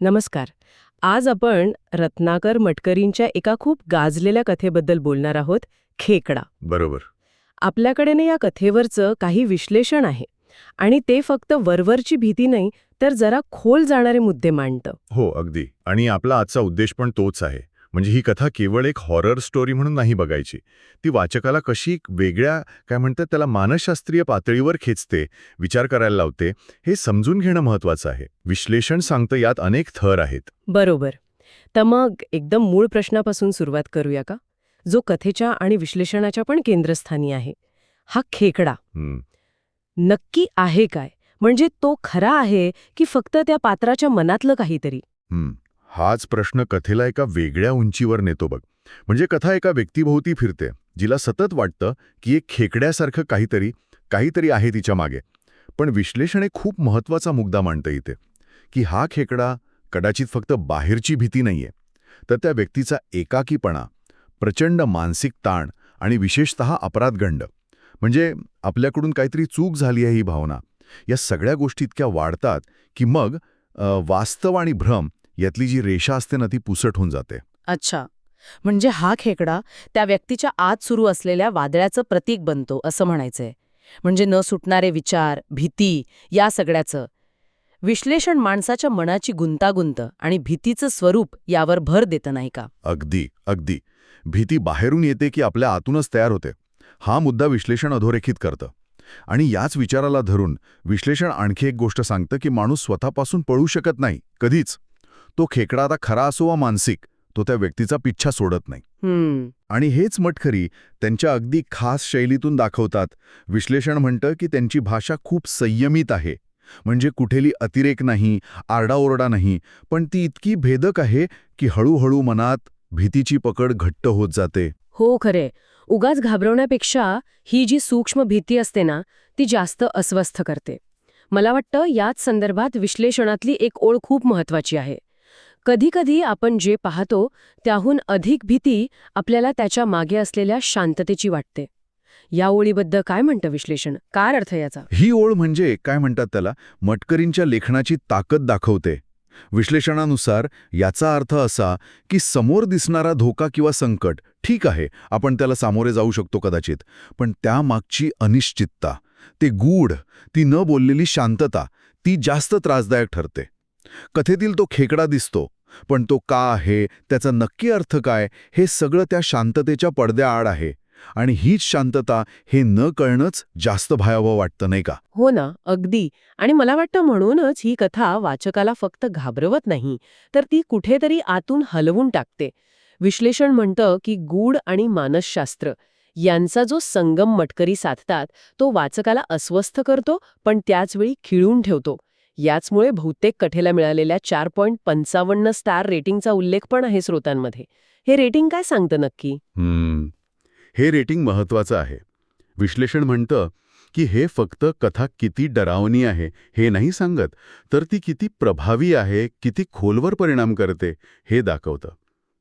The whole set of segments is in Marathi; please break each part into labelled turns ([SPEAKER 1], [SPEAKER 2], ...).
[SPEAKER 1] नमस्कार. आज आपण रत्नाकर मटकरींच्या एका खूप गाजलेल्या कथेबद्दल बोलणार आहोत खेकडा.
[SPEAKER 2] बरोबर.
[SPEAKER 1] आपल्याकडे ना या कथेवरचं काही विश्लेषण आहे आणि ते फक्त वरवरची भीती नाही तर जरा खोल जाणारे मुद्दे मांडतं.
[SPEAKER 2] हो अगदी. आणि आपला आजचा उद्देश पण तोच आहे. म्हणजे ही कथा केवळ एक हॉरर स्टोरी म्हणून नाही बघायची. ती वाचकाला कशी एक वेगळ्या काय म्हणतात त्याला मानसशास्त्रीय पातळीवर खेचते विचार करायला लावते हे समजून घेणं महत्वाचं आहे. विश्लेषण सांगतं यात अनेक थर आहेत.
[SPEAKER 1] बरोबर. तर मग एकदम मूळ प्रश्नापासून सुरुवात करूया का? जो कथेच्या आणि विश्लेषणाच्या पण केंद्रस्थानी आहे. हा खेकडा. नक्की आहे काय? म्हणजे तो खरा आहे की फक्त त्या पात्राच्या मनातलं काहीतरी.
[SPEAKER 2] हाच प्रश्न कथेला एका वेगळ्या उंचीवर नेतो बघ. म्हणजे कथा एका व्यक्तीभोवती फिरते जिला सतत वाटतं की एक खेकड्यासारखं काहीतरी काहीतरी आहे तिच्यामागे. पण विश्लेषण एक खूप महत्त्वाचा मुद्दा मांडतं इथे. की हा खेकडा कदाचित फक्त बाहेरची भीती नाहीये. तर त्या व्यक्तीचा एकाकीपणा प्रचंड मानसिक ताण आणि विशेषतः अपराधगंड म्हणजे आपल्याकडून काहीतरी चूक झाली आहे ही भावना या सगळ्या गोष्टी इतक्या वाढतात की मग वास्तव आणि भ्रम यातली जी रेषा असते ना ती पुसट होऊन जाते.
[SPEAKER 3] अच्छा. म्हणजे हा खेकडा त्या व्यक्तीच्या आत सुरू असलेल्या वादळाचं प्रतीक बनतो असं म्हणायचंय. म्हणजे न सुटणारे विचार भीती या सगळ्याचं. विश्लेषण माणसाच्या मनाची गुंतागुंत आणि भीतीचं स्वरूप यावर भर देतं नाही का?
[SPEAKER 2] अगदी अगदी. भीती बाहेरून येते की आपल्या आतूनच तयार होते. हा मुद्दा विश्लेषण अधोरेखित करतं. आणि याच विचाराला धरून विश्लेषण आणखी एक गोष्ट सांगतं की माणूस स्वतःपासून पळू शकत नाही कधीच. तो खेकडा आता खरा असो वा मानसिक तो त्या व्यक्तीचा पिच्छा सोडत नाही. आणि हेच मटखरी त्यांच्या अगदी खास शैलीतून दाखवतात. विश्लेषण म्हणतं की त्यांची भाषा खूप संयमित आहे. म्हणजे कुठेली अतिरेक नाही आरडाओरडा नाही पण ती इतकी भेदक आहे की हळूहळू मनात भीतीची पकड घट्ट होत जाते.
[SPEAKER 1] हो खरे उगाच घाबरवण्यापेक्षा ही जी सूक्ष्म भीती असते ना ती जास्त अस्वस्थ करते. मला वाटतं याच संदर्भात विश्लेषणातली एक ओळ खूप महत्वाची आहे. कधीकधी आपण जे पाहतो त्याहून अधिक भीती आपल्याला त्याच्यामागे असलेल्या शांततेची वाटते. या ओळीबद्दल काय म्हणतं विश्लेषण? काय अर्थ याचा?
[SPEAKER 2] ही ओळ म्हणजे काय म्हणतात त्याला? मटकरींच्या लेखनाची ताकद दाखवते. विश्लेषणानुसार याचा अर्थ असा की समोर दिसणारा धोका किंवा संकट ठीक आहे आपण त्याला सामोरे जाऊ शकतो कदाचित पण त्यामागची अनिश्चितता ते गूढ ती न बोललेली शांतता ती जास्त त्रासदायक ठरते. कथेतील तो खेकडा दिसतो पण तो का आहे त्याचा नक्की अर्थ काय हे सगळं त्या शांततेच्या पडद्याआड आहे. आणि हीच शांतता हे न कळणंच जास्त भयावं वाटतं नाही का?
[SPEAKER 1] हो ना अगदी. आणि मला वाटतं म्हणूनच ही कथा वाचकाला फक्त घाबरवत नाही तर ती कुठेतरी आतून हलवून टाकते. विश्लेषण म्हणतं की गूढ आणि मानसशास्त्र यांचा जो संगम मटकरी साधतात तो वाचकाला अस्वस्थ करतो पण त्याचवेळी खिळून ठेवतो. याचमुळे बहुतेक कथेला मिळालेल्या चार पॉईंट पंचावन्न स्टार रेटिंगचा उल्लेख पण आहे स्रोतांमध्ये हे रेटिंग काय सांगतं नक्की?
[SPEAKER 2] हम्म. हे रेटिंग महत्वाचं आहे. विश्लेषण म्हणतं की हे फक्त कथा किती डरावणी आहे हे नाही सांगत तर ती किती प्रभावी आहे किती खोलवर परिणाम करते हे दाखवतं.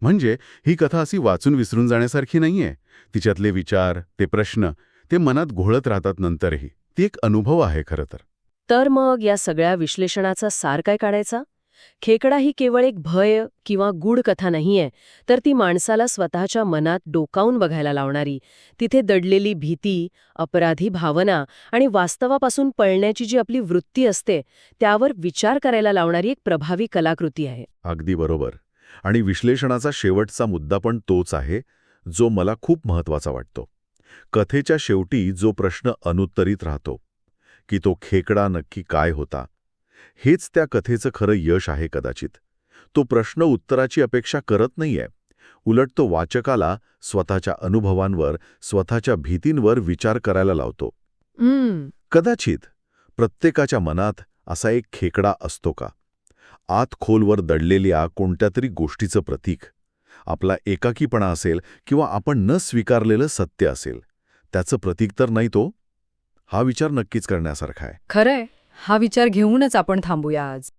[SPEAKER 2] म्हणजे ही कथा अशी वाचून विसरून जाण्यासारखी नाहीये. तिच्यातले विचार ते प्रश्न ते मनात घोळत राहतात नंतरही. ती एक अनुभव आहे खरं तर.
[SPEAKER 1] तर मग या सगळ्या विश्लेषणाचा सार काय काढायचा? खेकडा ही केवळ एक भय किंवा गूढ कथा नाहीये तर ती माणसाला स्वतःच्या मनात डोकावून बघायला लावणारी. तिथे दडलेली भीती अपराधी भावना आणि वास्तवापासून पळण्याची जी आपली वृत्ती असते त्यावर विचार करायला लावणारी एक प्रभावी कलाकृती आहे.
[SPEAKER 2] अगदी बरोबर. आणि विश्लेषणाचा शेवटचा मुद्दा पण तोच आहे जो मला खूप महत्त्वाचा वाटतो. कथेच्या शेवटी जो प्रश्न अनुत्तरित राहतो की तो खेकडा नक्की काय होता? हेच त्या कथेचं खरं यश आहे कदाचित. तो प्रश्न उत्तराची अपेक्षा करत नाहीये. उलट तो वाचकाला स्वतःच्या अनुभवांवर स्वतःच्या भीतींवर विचार करायला लावतो.
[SPEAKER 3] हम्म.
[SPEAKER 2] कदाचित प्रत्येकाच्या मनात असा एक खेकडा असतो का? आत खोलवर दडलेल्या कोणत्या तरी गोष्टीचं प्रतीक. आपला एकाकीपणा असेल किंवा आपण न स्वीकारलेलं सत्य असेल. त्याचं प्रतीक तर नाही तो. हा विचार नक्कीच करण्यासारखा आहे.
[SPEAKER 3] खरंय. हा विचार घेऊनच आपण थांबूया आज.